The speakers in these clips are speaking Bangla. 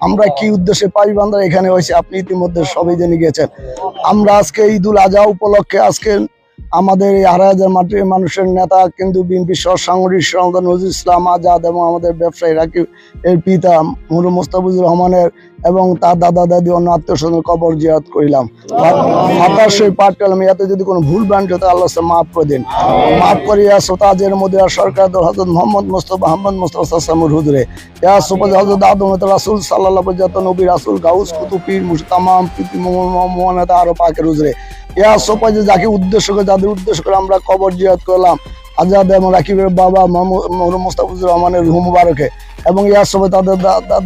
আমরা কি উদ্দেশ্যে এখানে হয়েছে? আপনি ইতিমধ্যে সবাই জেনে গেছেন আমরা আজকে ঈদুল আজহা উপলক্ষে আজকে আমাদের এই আড়াই হাজার মাটির মানুষের নেতা কিন্তু বিএনপি সহ সাংগঠনিক সংগঠন নজরুল ইসলাম আজাদ এবং আমাদের ব্যবসায়ী রাকিব, এর পিতা মুরু মোস্তাফিজুর রহমানের এবং তার দাদা দাদি অন্য আত্মীয় স্বজনের কবর জিয়ারত করিলাম। মাতার সেই পাঠ করলাম ইয়াতে যদি কোনো ভুল ভ্রান্তি হতো আল্লাহ মাফ করে দিন। মাফ করিয়া সোতাজের মধ্যে সরকার দল হজরত মোহাম্মদ মোস্তফা আহমদ মোস্তফা সামুর হুজুরে, ইয়া সোপাজ হজরত আদম রাসুল সাল্লাহ পর্যন্ত নবী, রাসুল, গাউস কুতু পীর মুস প্রীতি মোহাম্মদ আরও পাকের হুজুরে। ইয়া সোপাজে যাকে উদ্দেশ্য করে, যাদের উদ্দেশ্য করে আমরা কবর জিয়াত করলাম আজাদ এবং রাকিবের বাবা মোহাম্মদ মোস্তাফিজুর রহমানের রুহ এবং ইয়ার সময় তাদের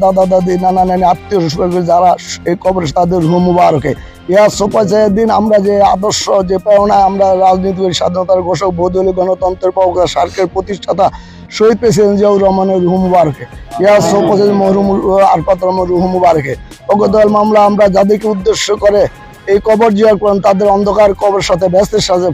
দাদা, দাদি, নানা, নানি, আত্মীয় স্বজন যারা এই কবর তাদের রুহ মুবারকে। ইয়ার সোপাজের দিন আমরা যে আদর্শ, যে প্রেরণায় আমরা রাজনীতি স্বাধীনতার ঘোষক বহুদলীয় গণতন্ত্রের প্রবক্তা, সার্কের প্রতিষ্ঠাতা শহীদ প্রেসিডেন্ট জিয়াউর রহমানের রুহ মুবারকে। ইয়ার সোপাজের মহরুম আরফাত রহমান রুহ মুবারকে। অগদল মামলা আমরা যাদেরকে উদ্দেশ্য করে এই কবর জিয়ার করেন তাদের অন্ধকার কবর সাথে ব্যস্তের সাথে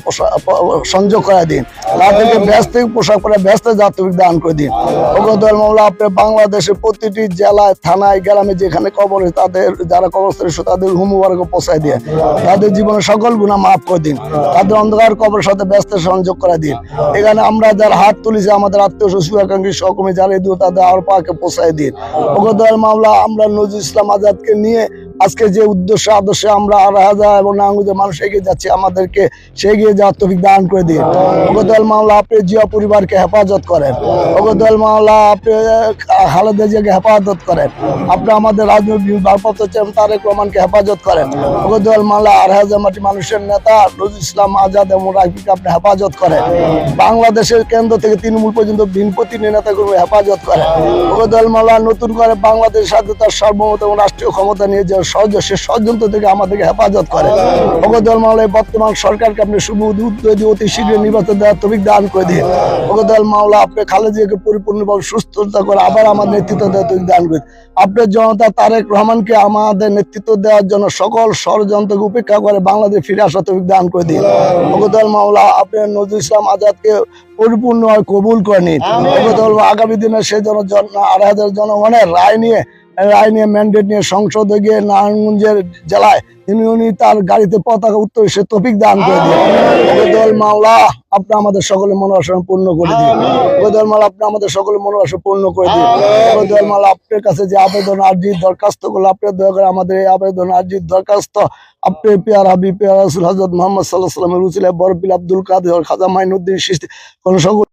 সংযোগ করে দিন। তাদেরকে ব্যস্ত পোশাক করে ব্যস্ত জাতবিক দান করে দিন। অগদল মামলা আপনি বাংলাদেশের প্রতিটি জেলায়, থানায়, গ্রামে যেখানে কবর তাদের, যারা কবরস্থ তাদের হুমুবারকে পৌঁছায় দিয়ে তাদের জীবনের সকল গুণা মাফ করে দিন। তাদের অন্ধকার কবরের সাথে ব্যস্ত সংযোগ করে দিন। এখানে আমরা যারা হাত তুলেছি, আমাদের আত্মীয় শুভাকাঙ্ক্ষী সহকর্মী, যারা এই দূর তাদের আর পাকে পৌঁছায় দিন। অগদল মামলা, আমরা নজরুল ইসলাম আজাদকে নিয়ে আজকে যে উদ্দেশ্য, আদর্শে আমরা হাজার এবং নাঙ্গুদের মানুষ এগিয়ে যাচ্ছে, আমাদেরকে সে এগিয়ে যাওয়ার তফিক দান করে দিন। অগদল মামলা আপনি জিয়া পরিবারকে হেফাজত করেন। অগদল মামলা আপনি খালেদা জিয়াকে হেফাজত করেন। আপনি আমাদের রাজনৈতিক ভারপ্রাপ্ত চেয়ারম্যান তারেক রহমানকে হেফাজত করেন। অগদল মামলা আড়াই হাজার মাটি মানুষের নেতা নজরুল ইসলাম আজাদ এবং রাকিবকে আপনি হেফাজত করেন। বাংলাদেশের কেন্দ্র থেকে তৃণমূল পর্যন্ত ভিনপতি নেতাগুলো হেফাজত করেন। অগদল মামলা নতুন করে বাংলাদেশ স্বাধীনতার সার্বভৌমত্ব এবং রাষ্ট্রীয় ক্ষমতা নিয়ে যে সহজ সে ষড়যন্ত্র থেকে আমাদেরকে হেফাজত করে। বর্তমান সরকারকে আপনি শুভ উদ্যোগ অতি শীঘ্র নির্বাচন দেওয়ার দান করে দিন। আপনি খালেদিয়াকে পরিপূর্ণভাবে সুস্থতা করে আবার আমার নেতৃত্ব দেওয়ার দান করে আপনার জনতা তারেক রহমানকে আমাদের নেতৃত্ব দেওয়ার জন্য সকল ষড়যন্ত্রকে উপেক্ষা করে বাংলাদেশ ফিরে আসার তফিক দান করে দিন। অগদল মামলা আপনি নজরুল ইসলাম আজাদকে পরিপূর্ণভাবে কবুল করে নিন। অগদল আগামী দিনে জন জন- আড়াই হাজার জনগণের রায় নিয়ে নিয়ে ম্যান্ডেট নিয়ে সংসদে গিয়ে নারায়ণগঞ্জের জেলায় তিনি উনি তার গাড়িতে পতাকা উত্তর সে তফিক দান করে দিন মাওলা, আপনি আমাদের সকলে মনোবাসন পূর্ণ করে দিন। দল মালা আপনি আমাদের সকলে মনোবাসন পূর্ণ করে দিন। দল মালা আপনার কাছে যে আবেদন আর্জির দরখাস্ত করল আপনি দয়া করে আমাদের এই আবেদন আর্জির দরখাস্ত, আপনি পিয়ার হাবি পিয়ার, রাসুল হজরত মোহাম্মদ সাল্লাহ সাল্লামের রুচিলে বরবিল আব্দুল কাদের, খাজা মাইনুদ্দিন সৃষ্টি কোন সকল